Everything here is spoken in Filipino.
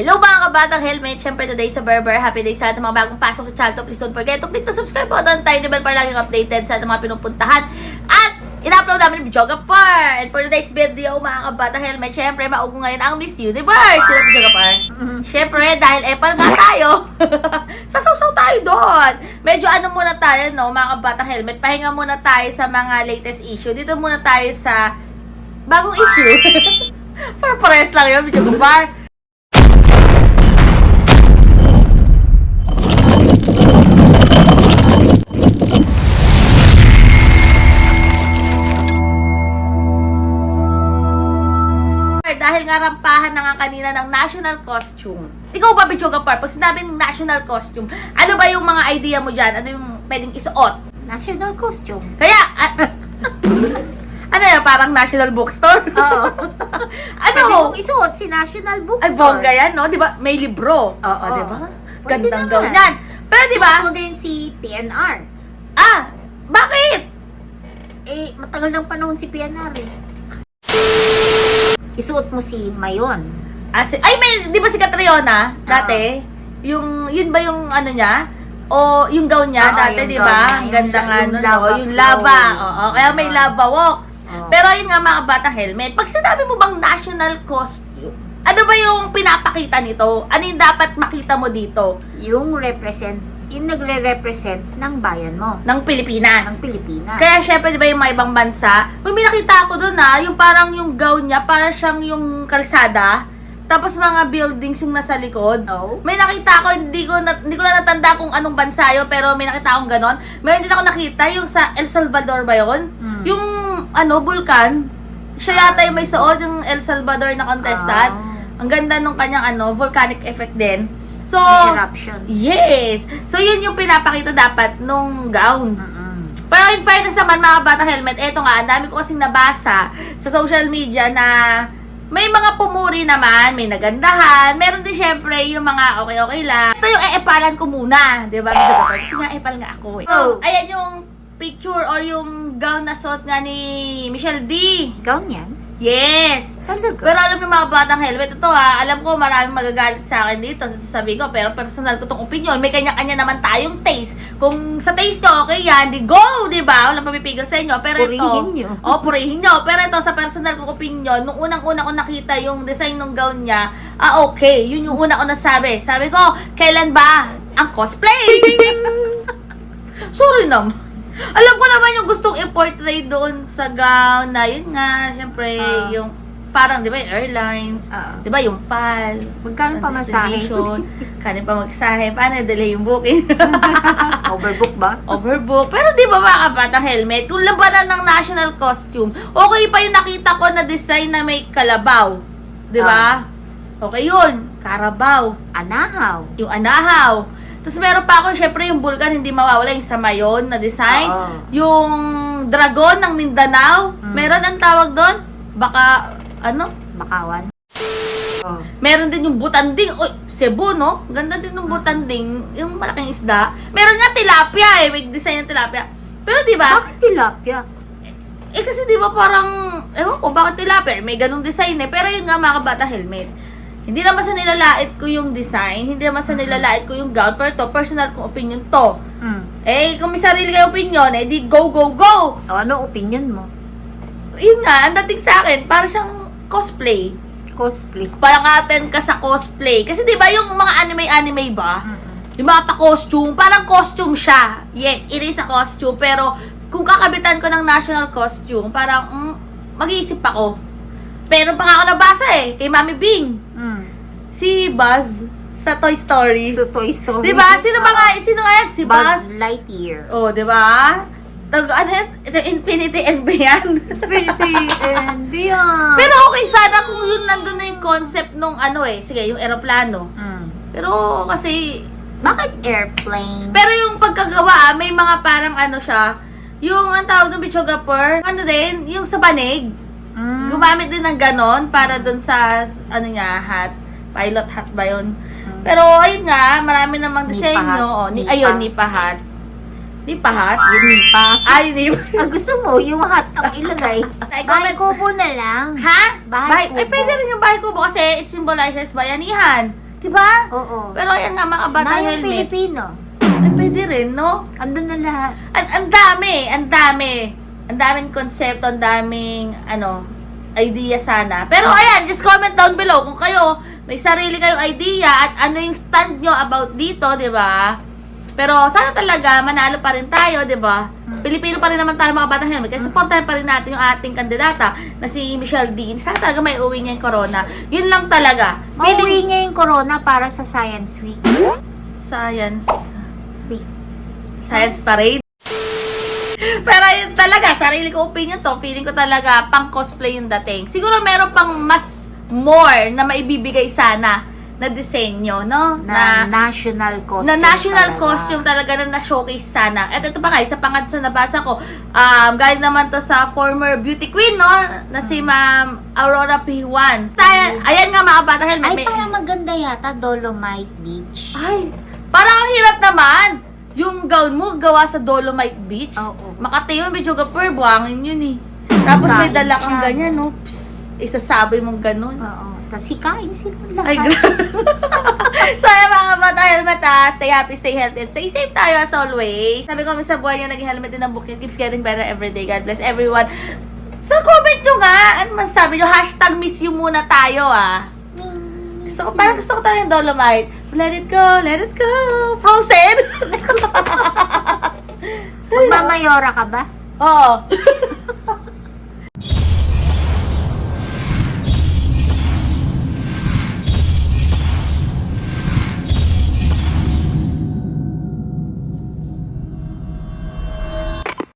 Hello mga kabatang helmet! Siyempre today sa Berber, happy day sa ating mga bagong pasok sa channel. Please don't forget to click the subscribe button, tiny bell para laging updated sa ating mga pinupuntahan. At in-upload namin yung Bijoga Par. And for today's video, mga kabatang helmet, siyempre maugo ngayon ang Miss Universe. Sino Bijoga Par? Siyempre, dahil Epal nga tayo, sasaw-saw tayo doon. Medyo ano muna tayo, no, mga kabatang helmet. Pahinga muna tayo sa mga latest issue. Dito muna tayo sa bagong issue. Para pares lang yun, Bijoga Par. Dahil nga rampahan na nga kanina ng national costume. Ikaw ba, Bijoga Par, pag sinabing national costume, ano ba yung mga idea mo dyan? Ano yung pwedeng isuot? National costume. Kaya, ah, ano yan, parang national bookstore? Oo. ano? Pwede mong isuot si National Bookstore. Ay, bongga yan, no? Di ba? May libro. Oo. O, di ba? Pwede Gandang naman. gawin yan. Pero di ba? Suot mo din si PNR. Ah, bakit? Eh, matagal ng panahon si PNR eh. Isuot mo si Mayon. Ah, si- ay, may, di ba si Catriona, dati? Yung, yun ba yung ano niya? O yung gown niya Oo, dati, yung di gown ba? niya, Ang yung- ganda nga yung nun, lava no? Yung flow. lava. Oo, kaya may Oo. lava walk. Oo. Pero yun nga mga batang helmet, pag sinabi mo bang national costume, ano ba yung pinapakita nito? Ano yung dapat makita mo dito yung represent, yung nagre-represent ng bayan mo, ng Pilipinas? ng Pilipinas. Kaya syempre, di ba yung mga ibang bansa, may nakita ako doon ha, yung parang yung gown niya, para siyang yung kalsada, tapos mga buildings yung nasa likod. No? May nakita ako, hindi ko na, hindi ko na natanda kung anong bansa yun, pero may nakita akong ganon. Meron din ako nakita, yung sa El Salvador ba yun? Mm. Yung, ano, vulkan. Siya yata yung may suot, yung El Salvador na contestant. Ah. Ang ganda nung kanyang, ano, volcanic effect din. So, eruption. yes! So, yun yung pinapakita dapat nung gown. Mm-mm. Pero in fairness naman, mga bata helmet, eto nga, ang dami ko kasing nabasa sa social media na may mga pumuri naman, may nagandahan. Meron din syempre yung mga okay-okay lang. Ito yung eepalan ko muna, di ba? Kasi nga epal nga ako eh. Oh. Ayan yung picture or yung gown na suot nga ni Michelle D. Gown yan? Yes! Talaga? Pero alam niyo mga batang helmet, ito ha, alam ko maraming magagalit sa akin dito sa sasabi ko, pero personal ko tong opinion. May kanya-kanya naman tayong taste. Kung sa taste nyo, okay yan, di go, di ba? Walang pamipigil sa inyo. Pero ito, Purihin nyo. oh, purihin nyo. Pero ito, sa personal kong opinion, nung unang-una ko nakita yung design ng gown niya, ah, okay, yun yung una ko nasabi. Sabi ko, kailan ba ang cosplay? Sorry naman. Alam ko naman yung gustong i-portray doon sa gown na yun nga, syempre, Ah. yung parang, di ba, yung airlines, Ah. di ba, yung PAL, Magkano pa masahe? destination, kanin pa magsahe, paano delay yung booking, Overbook ba? overbook. Pero di ba mga kabata helmet, kung labanan ng national costume, okay pa yung nakita ko na design na may kalabaw. Di ba? Okay yun, karabaw, Anahaw. yung anahaw. Tapos meron pa ako, syempre yung vulkan, hindi mawawala yung sa mayon na design. Oo. Yung dragon ng Mindanao, Mm. meron ang tawag doon? Baka, ano? Bakawan. Oh. Meron din yung butanding. Uy, Cebu, no? Ganda din yung butanding. Yung malaking isda. Meron nga tilapia eh. May design ng tilapia. Pero di ba? Bakit tilapia? Eh kasi di ba parang, ewan ko, bakit tilapia? May ganung design eh. Pero yun nga mga kabata helmet. Hindi naman sa nilalait ko yung design. Hindi naman sa nilalait ko yung gown. Pero to, personal kong opinion to. Mm. Eh, kung may sarili kayo opinion, eh di go, go, go! O, ano opinion mo? Yun nga, ang dating sa akin, para siyang cosplay. Cosplay. Parang attend ka sa cosplay. Kasi di ba yung mga anime-anime ba? Mm-mm. Yung mga pa-costume, parang costume siya. Yes, it is a costume. Pero kung kakabitan ko ng national costume, parang mm, mag-iisip ako. Pero pa nga ako nabasa eh, kay Mami Bing. Mm. Si Buzz sa Toy Story. So, Toy Story. di ba? Sino ba nga? Sino nga yan? Si Buzz? Buzz Lightyear. Oh, di ba? Tag, ano? The Infinity and Beyond. Infinity and Beyond. Pero okay sana kung yun nandun na yung concept nung ano eh. Sige, yung aeroplano. Mm. Pero kasi... Bakit airplane? Pero yung pagkagawa, ah, may mga parang ano siya. Yung ang tawag ng Bichogapur, ano din, yung sa banig. Mm. Gumamit din ng ganon para dun sa, ano niya, hat. Pilot hat ba yun? Mm. Pero ayun nga, marami namang Nipa disenyo. hat. Oh, ni, Nipa. ayun, nipa hat. Nipa hat? Yun, nipa. Ay, nipa. Ah, gusto mo, yung hat ang ilagay. Ay, Bahay comment- kubo na lang. Ha? Bahay Ay, kubo. pwede rin yung bahay kubo kasi it symbolizes bayanihan. Diba? Oo. Pero ayan nga mga bata na yung helmet. Pilipino. Ay, pwede rin, no? Andun na lahat. Ang, ang dami, ang dami. Ang daming konsepto, ang daming, ano, idea sana. Pero ayan, just comment down below kung kayo may sarili kayong idea at ano yung stand nyo about dito, di ba? Pero sana talaga manalo pa rin tayo, di ba? Hmm. Pilipino pa rin naman tayo mga batang helmet. Kaya supportahan pa rin natin yung ating kandidata na si Michelle Dean. Sana talaga may uwi niya yung corona. Yun lang talaga. Mauwi niya yung corona para sa Science Week. Science. Week. Science parade. Pero yun talaga, sarili ko opinion to. Feeling ko talaga pang cosplay yung dating. Siguro meron pang mas more na maibibigay sana na disenyo, no? Na, national costume. na national talaga. costume talaga na na-showcase sana. At ito pa nga, isa pa nga sa nabasa ko, um, galing naman to sa former beauty queen, no? Na si Ma'am Aurora Pijuan. Sa, ayan nga mga bata. Ay, may- parang maganda yata, Dolomite Beach. Ay, parang ang hirap naman. Yung gown mo, gawa sa Dolomite Beach. Oo. Makati yun, medyo gapur, buhangin yun eh. Tapos may dala kang ganyan, no? Psst, isasabi mong ganun. Oo. Tapos hikain sila Ay, lahat. grabe. so, ayun mga bata, helmet ah. Stay happy, stay healthy, and stay safe tayo as always. Sabi ko, sa buhay niyo, naging helmet din ang bukid. Keeps getting better every day. God bless everyone. Sa comment nyo nga, ano masasabi nyo? Hashtag miss you muna tayo ah. Gusto ko, parang gusto ko talaga yung Dolomite. Let it go, let it go. Frozen? Magmamayora ka ba? Oo.